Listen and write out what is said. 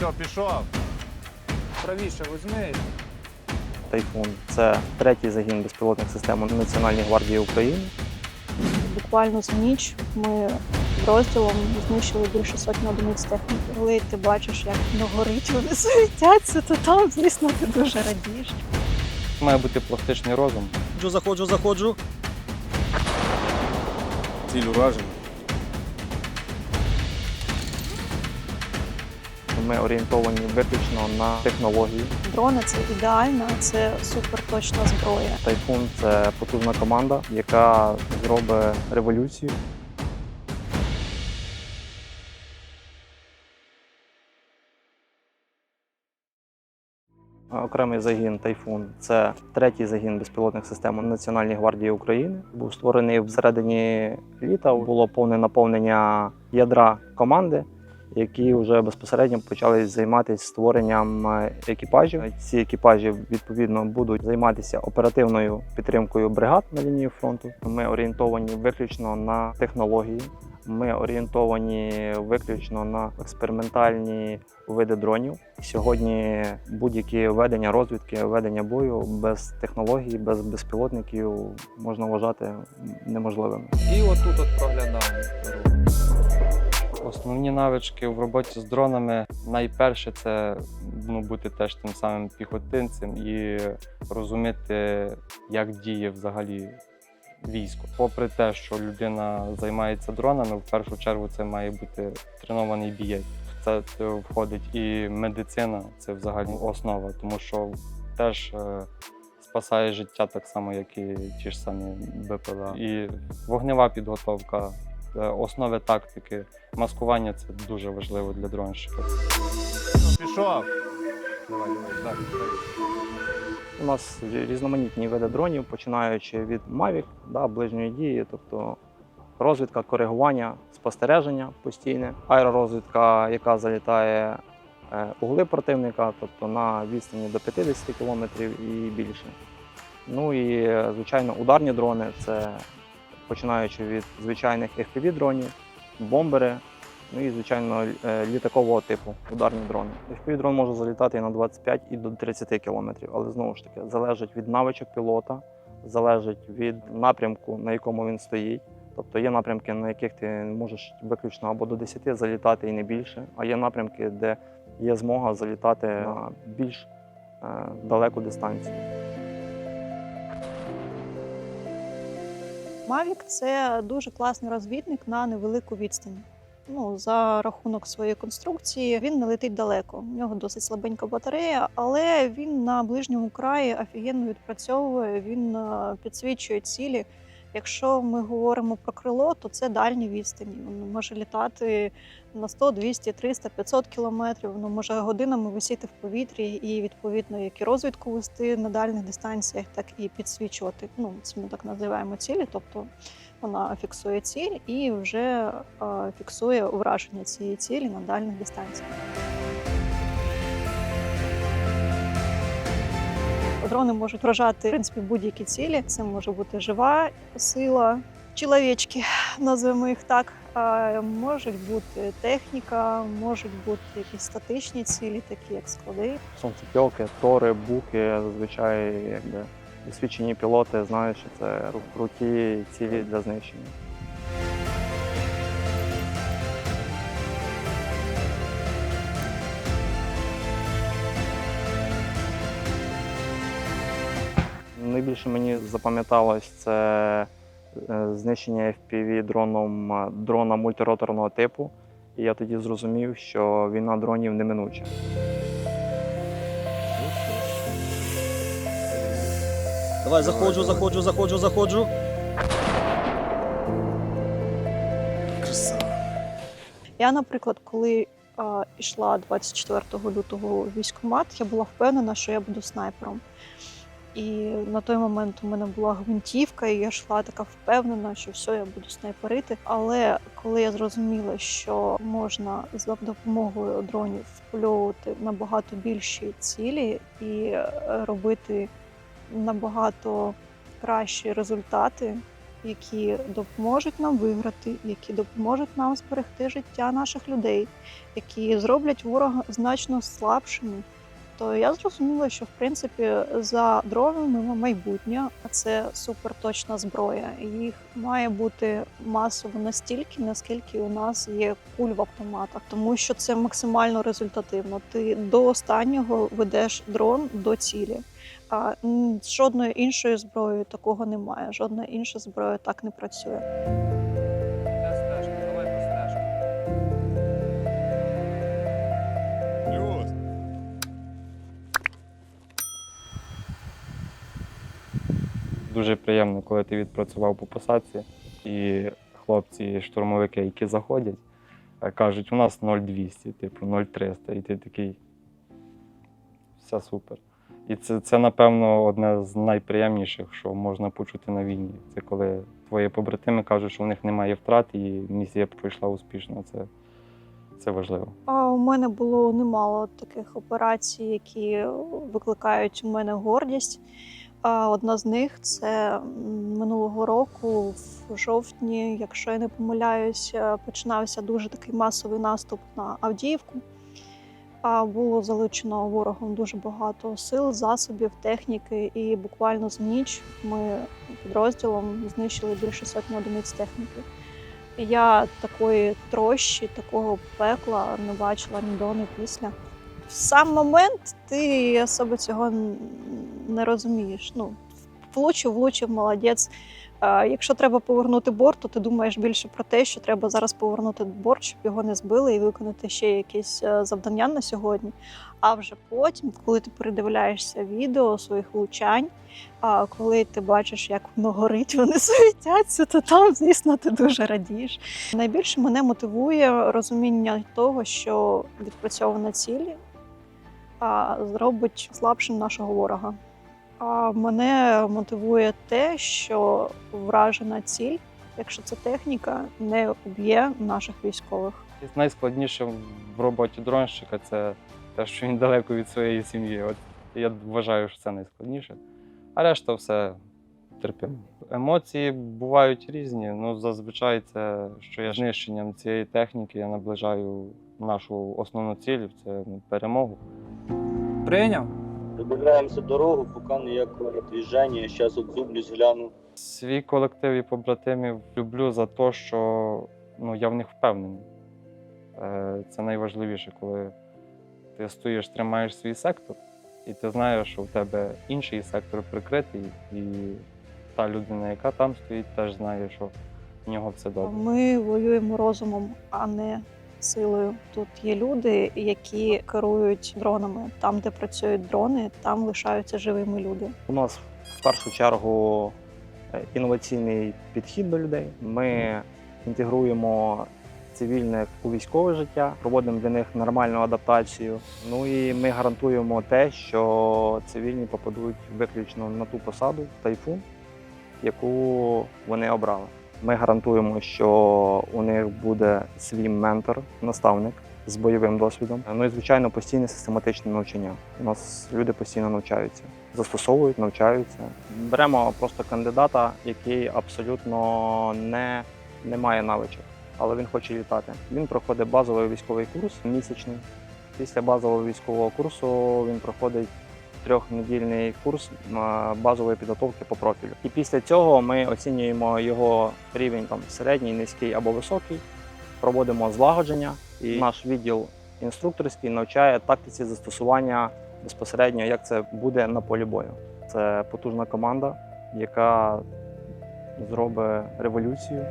Все, пішов. Правіше візьми. Тайфун це третій загін безпілотних систем Національної гвардії України. Буквально за ніч ми розділом знищили більше сотні одиниць техніки. Коли ти бачиш, як воно горить, вони світяться, то там, звісно, ти дуже радієш. Має бути пластичний розум. Заходжу, заходжу, заходжу. Ціль уражена. Ми орієнтовані виключно на технології. Дрони це ідеально, це суперточна зброя. Тайфун це потужна команда, яка зробить революцію. Окремий загін Тайфун це третій загін безпілотних систем Національної гвардії України. Був створений всередині літа. Було повне наповнення ядра команди, які вже безпосередньо почали займатися створенням е, екіпажів. Ці екіпажі відповідно будуть займатися оперативною підтримкою бригад на лінії фронту. Ми орієнтовані виключно на технології. Ми орієнтовані виключно на експериментальні види дронів. Сьогодні будь-які ведення розвідки, ведення бою без технологій, без безпілотників можна вважати неможливими. І отут от проглядаємо. Основні навички в роботі з дронами найперше це ну, бути теж тим самим піхотинцем і розуміти, як діє взагалі військо. Попри те, що людина займається дронами, в першу чергу це має бути тренований бієць. Це входить і медицина, це взагалі основа, тому що теж е, спасає життя так само, як і ті ж самі БПЛА. І вогнева підготовка, основи тактики, маскування це дуже важливо для дронщиків. Пішов. Давай, давай, так. У нас різноманітні види дронів, починаючи від Mavic, да, ближньої дії, тобто розвідка, коригування, спостереження постійне, аеророзвідка, яка залітає е, угли противника, тобто на відстані до 50 км і більше. Ну і е, звичайно, ударні дрони це починаючи від звичайних FPV-дронів, бомбери, ну і звичайно е, літакового типу ударні дрони. FPV-дрон може залітати і на 25 і до 30 км, але знову ж таки залежить від навичок пілота, залежить від напрямку, на якому він стоїть. Тобто є напрямки, на яких ти можеш виключно або до 10 залітати і не більше, а є напрямки, де є змога залітати на більш е, далеку дистанцію. Mavic – це дуже класний розвідник на невелику відстань. Ну, за рахунок своєї конструкції він не летить далеко. У нього досить слабенька батарея, але він на ближньому краї офігенно відпрацьовує, він е, підсвічує цілі. Якщо ми говоримо про крило, то це дальні відстані. Воно може літати на 100, 200, 300, 500 кілометрів. Воно може годинами висіти в повітрі і відповідно як і розвідку вести на дальних дистанціях, так і підсвічувати. Ну це ми так називаємо цілі. Тобто вона фіксує ціль і вже фіксує ураження цієї цілі на дальних дистанціях. Дрони можуть вражати в принципі будь-які цілі. Це може бути жива сила, чоловічки, назвемо їх так. А можуть бути техніка, можуть бути якісь статичні цілі, такі як склади. Сонцепьоки, тори, буки, зазвичай якби досвідчені пілоти знають, що це кру- круті цілі для знищення. Найбільше мені запам'яталось це е, знищення FPV дроном е, дрона мультироторного типу. І я тоді зрозумів, що війна дронів неминуча. Давай, заходжу, заходжу, заходжу, заходжу. Я, наприклад, коли е, йшла 24 лютого в військкомат, я була впевнена, що я буду снайпером. І на той момент у мене була гвинтівка, і я йшла така впевнена, що все, я буду снайперити. Але коли я зрозуміла, що можна за допомогою дронів впольовувати набагато більші цілі і е, робити набагато кращі результати, які допоможуть нам виграти, які допоможуть нам зберегти життя наших людей, які зроблять ворога значно слабшими, то я зрозуміла, що в принципі за дронами майбутнє, а це суперточна зброя. Їх має бути масово настільки, наскільки у нас є куль в автоматах, тому що це максимально результативно. Ти до останнього ведеш дрон до цілі. А м, з жодною іншою зброєю такого немає. Жодна інша зброя так не працює. Дуже приємно, коли ти відпрацював по посадці, і хлопці, штурмовики, які заходять, е, кажуть, у нас 0200, типу 0300, і ти такий. Все супер. І це, це, напевно, одне з найприємніших, що можна почути на війні. Це коли твої побратими кажуть, що в них немає втрат, і місія пройшла успішно. Це, це важливо. А у мене було немало таких операцій, які викликають у мене гордість. Одна з них це минулого року, в жовтні, якщо я не помиляюсь, е, починався дуже такий масовий наступ на Авдіївку. А було залучено ворогом дуже багато сил, засобів, техніки, і буквально за ніч ми підрозділом знищили більше сотні одиниць техніки. Я такої трощі, такого пекла не бачила ні до, ні після. В сам момент ти особо цього не розумієш. Ну, влучив, влучив, молодець. Якщо треба повернути борт, то ти думаєш більше про те, що треба зараз повернути борт, щоб його не збили і виконати ще якісь е, завдання на сьогодні. А вже потім, коли ти передивляєшся відео своїх влучань, коли ти бачиш, як воно горить, вони світяться, то там, звісно, ти дуже радієш. Найбільше мене мотивує розуміння того, що відпрацьована цілі а, зробить слабшим нашого ворога. А мене мотивує те, що вражена ціль, якщо це техніка, не уб'є наших військових. Найскладніше в роботі дронщика це те, що він далеко від своєї сім'ї. От я вважаю, що це найскладніше. А решта все терпимо. Емоції бувають різні. Ну, зазвичай це, що я знищенням цієї техніки я наближаю нашу основну ціль це перемогу. Прийняв. Добираємося дорогу, поки ніякого движення. Зараз от зублюсь гляну. Свій колектив і побратимів люблю за те, що ну, я в них впевнений. Е, Це найважливіше, коли ти стоїш, тримаєш свій сектор, і ти знаєш, що в тебе інший сектор прикритий, і та людина, яка там стоїть, теж знає, що в нього все добре. Ми воюємо розумом, а не силою. Тут є люди, які керують дронами. Там, де працюють дрони, там лишаються живими люди. У нас в першу чергу е, інноваційний підхід до людей. Ми інтегруємо цивільних у військове життя, проводимо для них нормальну адаптацію. Ну і ми гарантуємо те, що цивільні попадуть виключно на ту посаду тайфун, яку вони обрали. Ми гарантуємо, що у них буде свій ментор, наставник з бойовим досвідом. Ну і звичайно постійне систематичне навчання. У нас люди постійно навчаються, застосовують, навчаються. Беремо просто кандидата, який абсолютно не, не має навичок, але він хоче літати. Він проходить базовий військовий курс місячний. Після базового військового курсу він проходить трьохнедільний курс базової підготовки по профілю. І після цього ми оцінюємо його рівень там середній, низький або високий, проводимо злагодження. І наш відділ інструкторський навчає тактиці застосування безпосередньо, як це буде на полі бою. Це потужна команда, яка зробить революцію.